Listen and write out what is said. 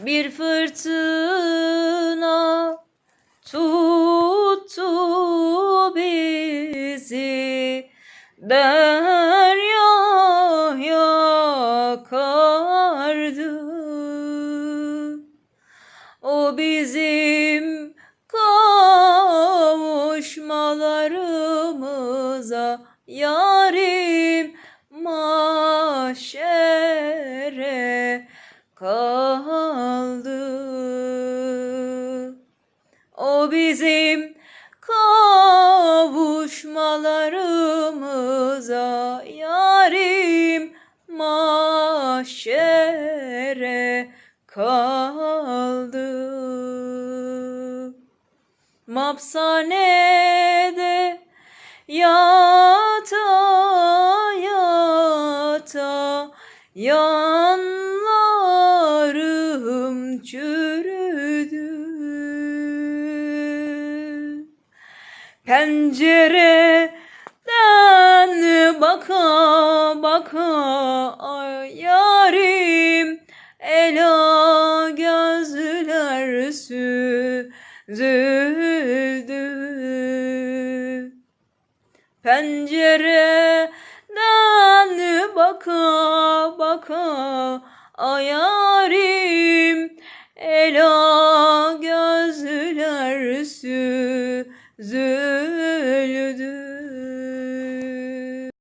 Bir fırtına tuttu bizi deryaya kardı. O bizim kavuşmalarımıza yarim maşere kaldı. Bizim kavuşmalarımıza yarim maşere kaldı. Mapsanede yata yata yanlarım Pencereden baka baka ay yarim ela gözler süzüldü. Pencereden baka baka ayarim ela gözler süzüldü zü